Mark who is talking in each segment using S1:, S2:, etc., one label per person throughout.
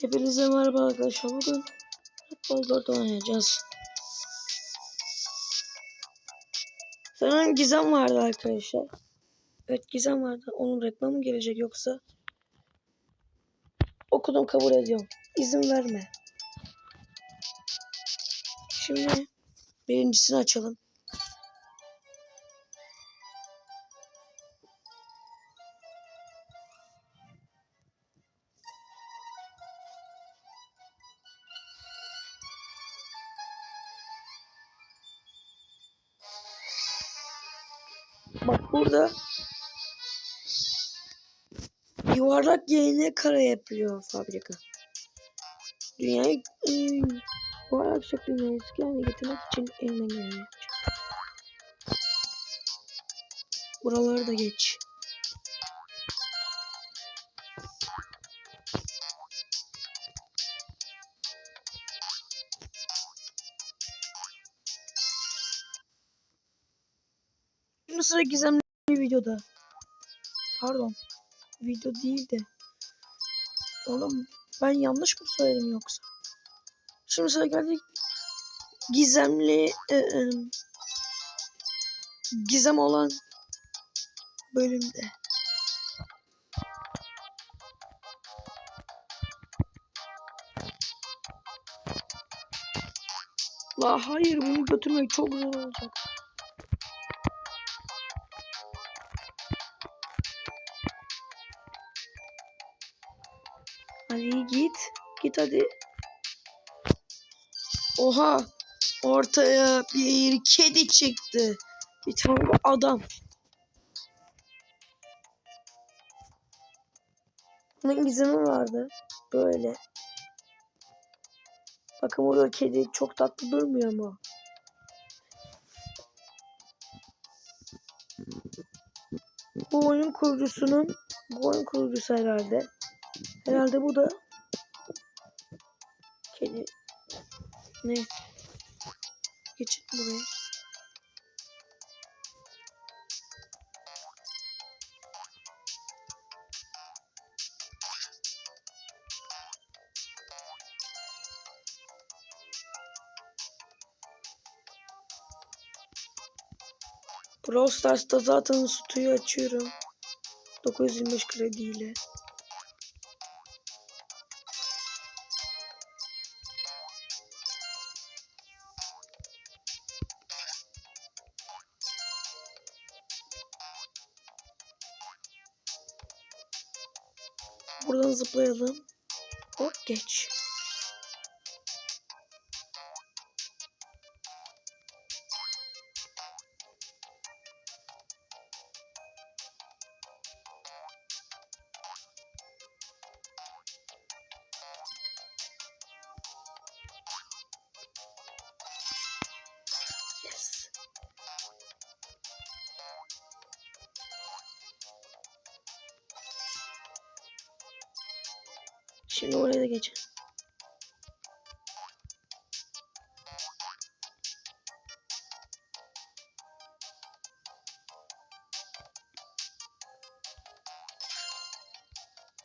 S1: Hepinize merhaba arkadaşlar. Bugün Futbol 4 oynayacağız. Sanırım Gizem vardı arkadaşlar. Evet Gizem vardı. Onun reklamı gelecek yoksa okudum kabul ediyorum. İzin verme. Şimdi birincisini açalım. Bak burada yuvarlak yerine kare yapıyor fabrika. Dünyayı e, yuvarlak şekline eski getirmek için elinden geleni yapacak. Buraları da geç. Sıra gizemli videoda. Pardon. Video değil de. Oğlum ben yanlış mı söyledim yoksa? Şimdi sıra geldik. Gizemli e, e, gizem olan bölümde. La hayır bunu götürmek çok zor olacak. Hadi git. Git hadi. Oha. Ortaya bir kedi çıktı. Bir tane adam. Bunun gizemi vardı. Böyle. Bakın burada kedi çok tatlı durmuyor mu? Bu oyun kurucusunun bu oyun kurucusu herhalde. Herhalde bu da kedi. Neyse. Geçin buraya. Brawl Stars'ta zaten sütüyü açıyorum. 925 krediyle. Zıplayalım. Hop geç. Şimdi oraya da geçelim.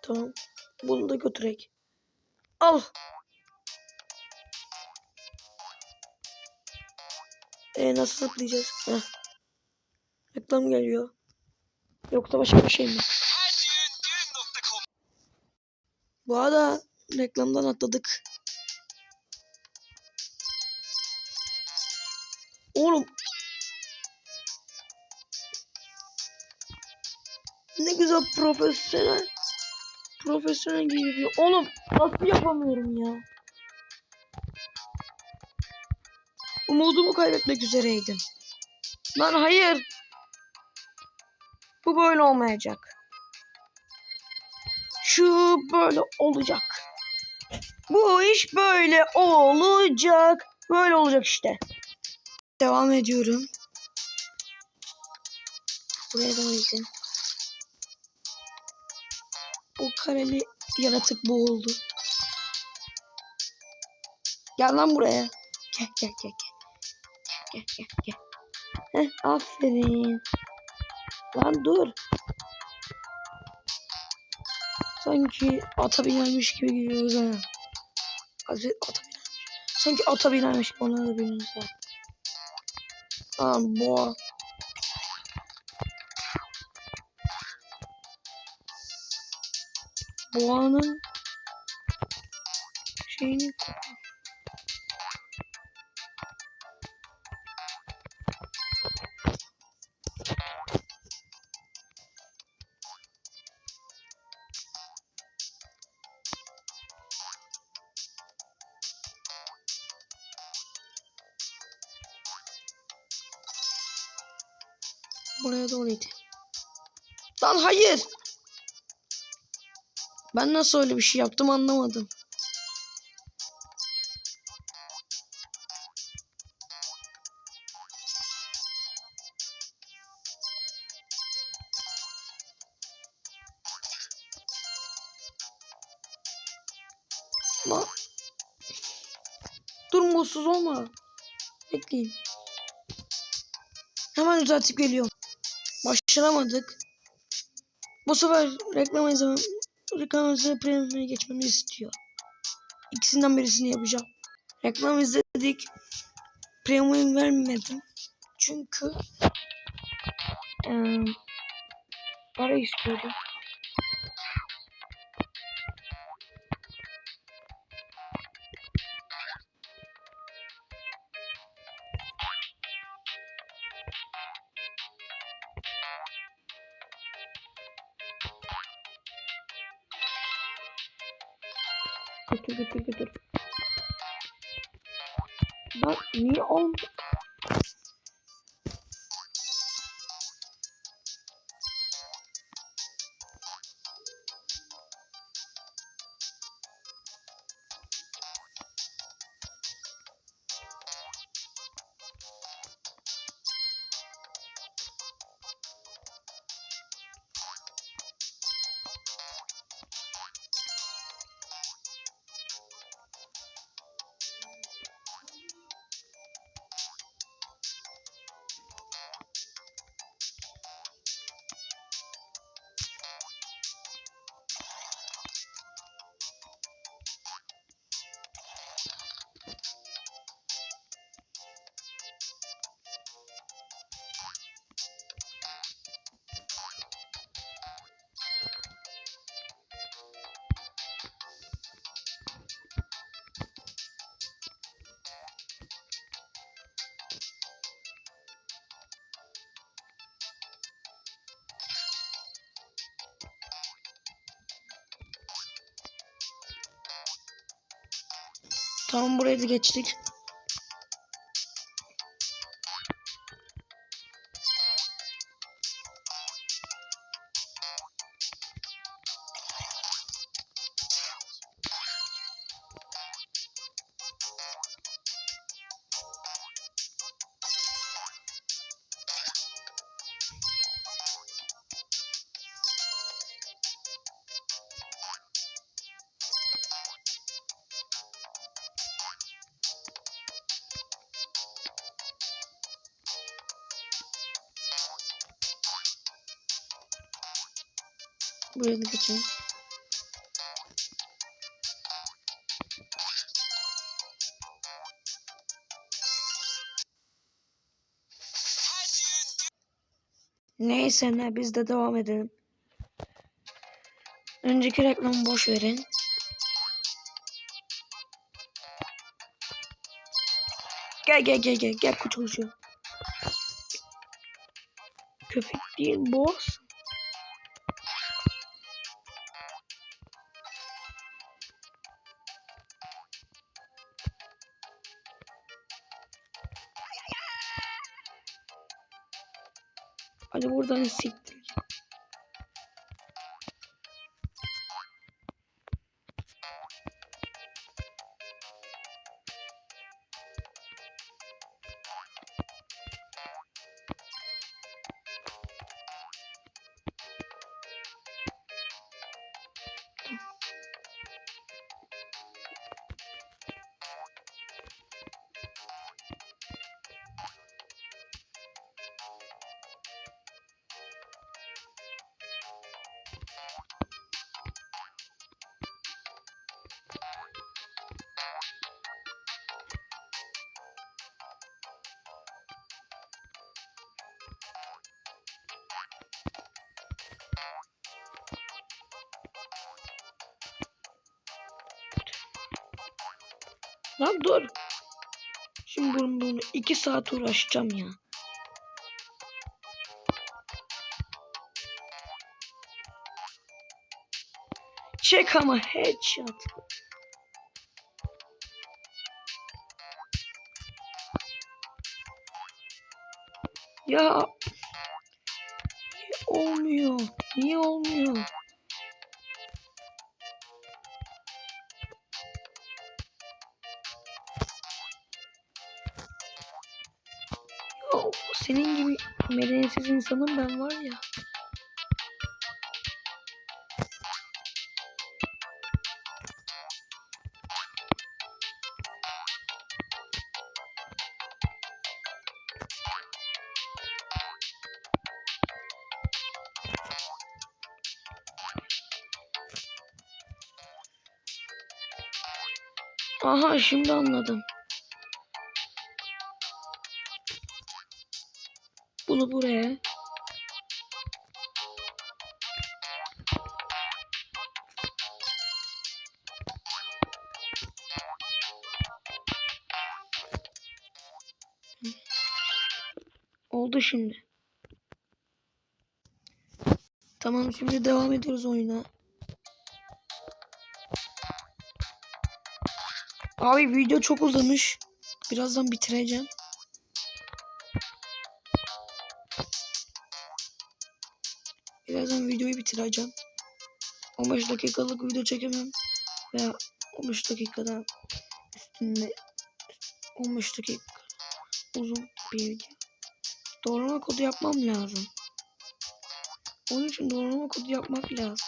S1: Tamam. Bunu da götürek. Al. E nasıl zıplayacağız? Heh. Reklam geliyor. Yoksa başka bir şey mi? Bu arada reklamdan atladık. Oğlum. Ne güzel profesyonel. Profesyonel gibi yapıyor. Oğlum nasıl yapamıyorum ya? Umudumu kaybetmek üzereydim. Lan hayır. Bu böyle olmayacak. Şu böyle olacak. Bu iş böyle olacak. Böyle olacak işte. Devam ediyorum. Buraya devam edin. O kareli yaratık bu oldu. Gel lan buraya. Gel gel gel gel. Gel gel gel gel. Heh, aferin. Lan dur. Sanki ata binermiş gibi gidiyoruz ha. Hadi ata binermiş. Sanki ata binermiş gibi ona da bineriz ha. Aa boğa. Boğanın şeyini Buraya doğru iti. Lan hayır. Ben nasıl öyle bir şey yaptım anlamadım. Lan. Dur mutsuz olma. Bekleyin. Hemen düzeltip geliyorum. Başaramadık. Bu sefer reklam izlemem, reklam izleme premium'a geçmemi istiyor. İkisinden birisini yapacağım. Reklam izledik. Premium vermedim. Çünkü eee para istiyordu. Niye Tamam buraya da geçtik. Buraya geçelim. Neyse ne biz de devam edelim. Önceki reklamı boş verin. Gel gel gel gel gel kutucu. Köpek değil boss. Hadi buradan siktir. Lan dur. Şimdi bunu, bunu iki saat uğraşacağım ya. Çek ama headshot. Ya olmuyor? Niye olmuyor? Senin gibi medeniyetsiz insanım ben var ya. Aha şimdi anladım. Bunu buraya. Oldu şimdi. Tamam şimdi devam ediyoruz oyuna. Abi video çok uzamış. Birazdan bitireceğim. Bitireceğim. 15 dakikalık video çekemem. Veya 15 dakikadan üstünde 15 dakika uzun bir video. Doğrulama kodu yapmam lazım. Onun için doğrulama kodu yapmak lazım.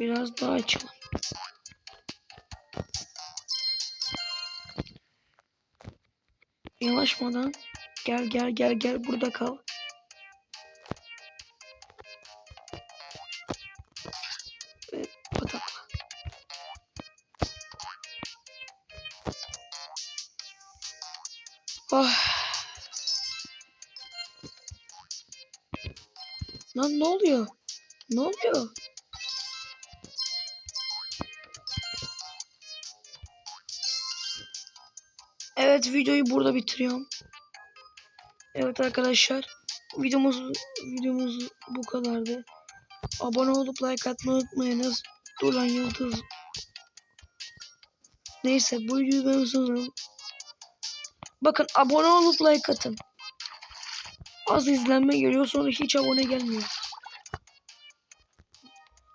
S1: Biraz daha açalım. Yanaşmadan gel gel gel gel burada kal. Ve patakla. Oh. Lan ne oluyor? Ne oluyor? Evet videoyu burada bitiriyorum. Evet arkadaşlar videomuz videomuz bu kadardı. Abone olup like atmayı unutmayınız. Duran Yıldız. Neyse bu videoyu ben sanırım. Bakın abone olup like atın. Az izlenme geliyor sonra hiç abone gelmiyor.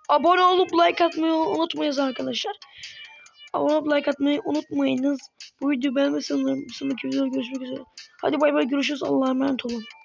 S1: Abone olup like atmayı unutmayınız arkadaşlar. Abone olup like atmayı unutmayınız. Bu videoyu beğenmeyi sanırım. Sonraki videoda görüşmek üzere. Hadi bay bay görüşürüz. Allah'a emanet olun.